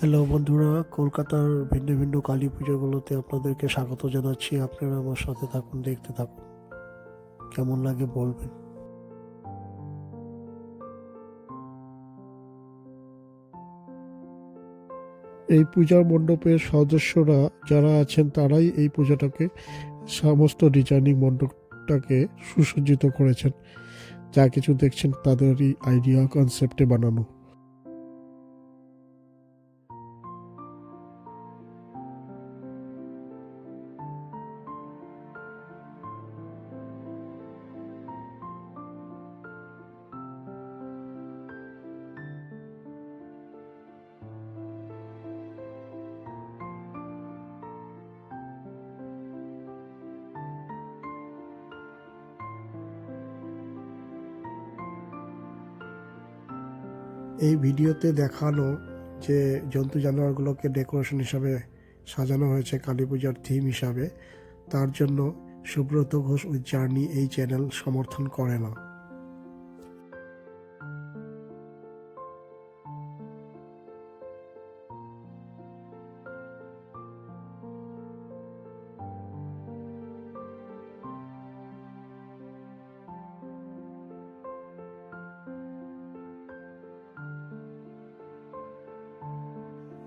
Hello বন্ধুরা, কলকাতার ভিন্ন ভিন্ন কালী পুজোগুলোতে আপনাদেরকে স্বাগত জানাচ্ছি। আপনারা আমার সাথে থাকুন, দেখতে থাকুন। কেমন লাগে বলবেন? এই পূজার মণ্ডপের সদস্যরা যারা আছেন, তারাই এই পূজাটাকে, সমস্ত ডিজাইনিং মণ্ডপটাকে সুসজ্জিত করেছেন। যা কিছু দেখছেন, তাদেরই আইডিয়া কনসেপ্টে বানানো। এই ভিডিওতে দেখানো যে জন্তু জানোয়ারগুলোকে ডেকোরেশন হিসাবে সাজানো হয়েছে, কালী পূজার থিম হিসাবে। তার জন্য সুব্রত ঘোষ জার্নি এই চ্যানেল সমর্থন করে না।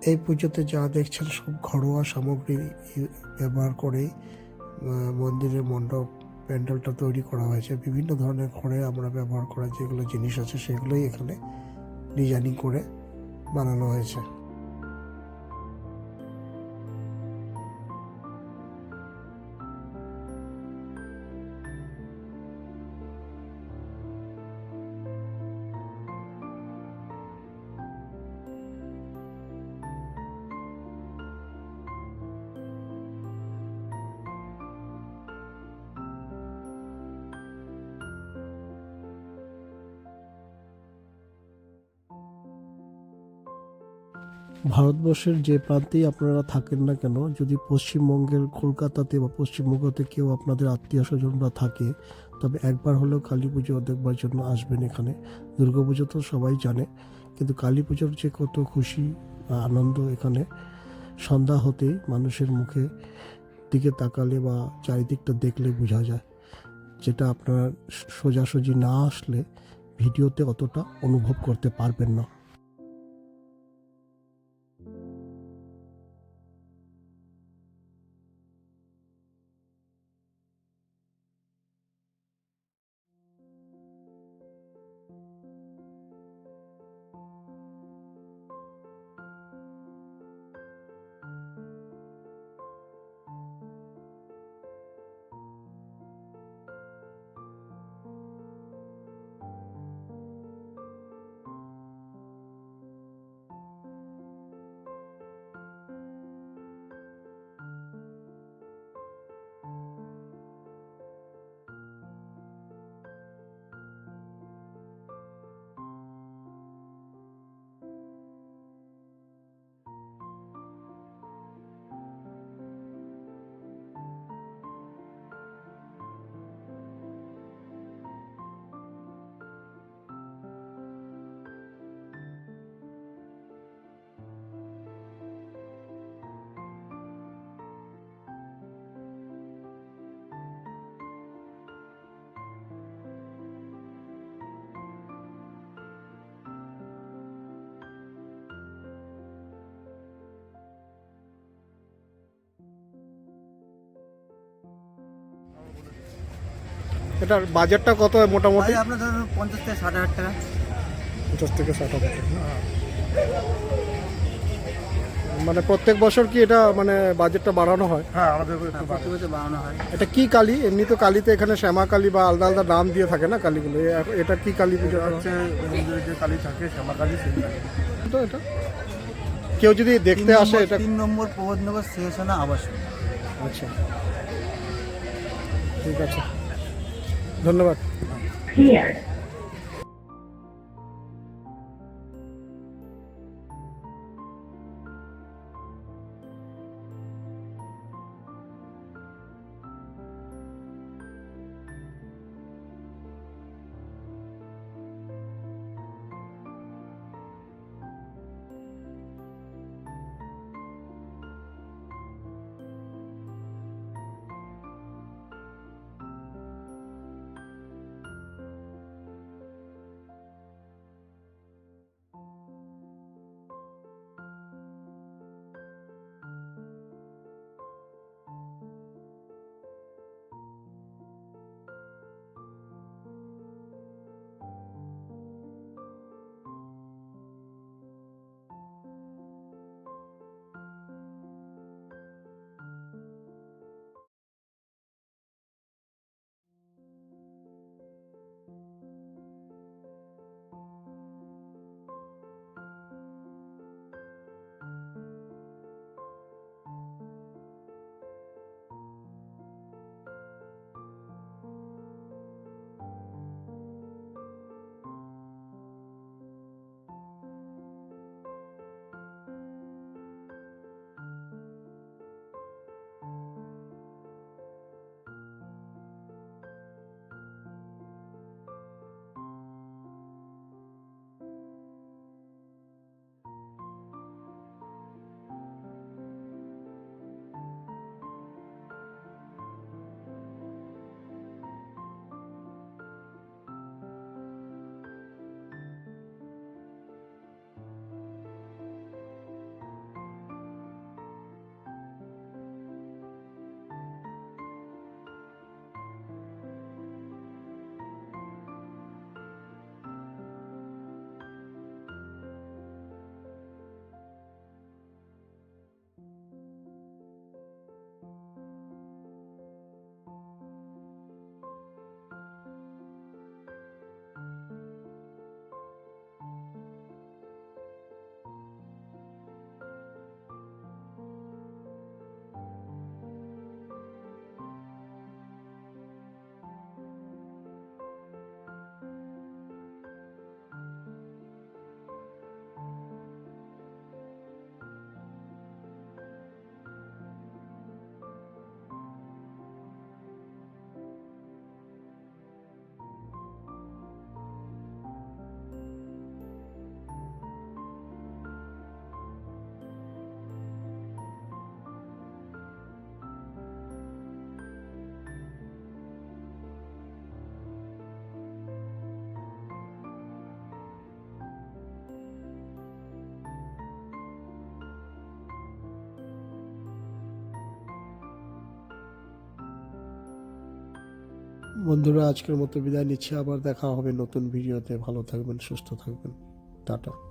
এই পুজোতে যা দেখছেন সব ঘরোয়া সামগ্রী ব্যবহার করে মন্দিরের মণ্ডপ, প্যান্ডেলটা তৈরি করা হয়েছে। বিভিন্ন ধরনের ঘরে আমরা ব্যবহার করা যেগুলো জিনিস আছে সেগুলোই এখানে ডিজাইনিং করে বানানো হয়েছে। ভারতবর্ষের যে প্রান্তেই আপনারা থাকেন না কেন, যদি পশ্চিমবঙ্গের কলকাতাতে বা পশ্চিমবঙ্গতে কেউ আপনাদের আত্মীয় স্বজনরা থাকে, তবে একবার হলেও কালী পুজো দেখবার জন্য আসবেন এখানে। দুর্গা পুজো তো সবাই জানে, কিন্তু কালী পুজোর যে কত খুশি আনন্দ এখানে। সন্ধ্যা হতেই মানুষের মুখে দিকে তাকালে বা চারিদিকটা দেখলে বোঝা যায়। যেটা আপনার সোজাসুজি না আসলে ভিডিওতে অতটা অনুভব করতে পারবেন না। এটার বাজেটটা কত হয় মোটামুটি? আপনার ধরুন পঞ্চাশ থেকে ষাট হাজার টাকা। পঞ্চাশ থেকে ষাট হাজার টাকা। মানে প্রত্যেক বছর কি এটা মানে বাজেটটা বাড়ানো হয়? হ্যাঁ আমাদের বছর বাড়ানো হয়। এটা কি কালী? এমনি তো কালীতে এখানে শ্যামা কালী বা আলাদা আলাদা নাম দিয়ে থাকে না কালীগুলো? এ- এটা কি কালী পুজো? হচ্ছে যে কালী থাকে শ্যামা কালী সেই তো এটা। কেউ যদি দেখতে আসে এটা তিন নম্বর প্রবোধনগর শেষনা আবাসন আচ্ছা। ঠিক আছে। ধন্যবাদ। বন্ধুরা, আজকের মতো বিদায় নিচ্ছি। আবার দেখা হবে নতুন ভিডিওতে। ভালো থাকবেন, সুস্থ থাকবেন। টাটা।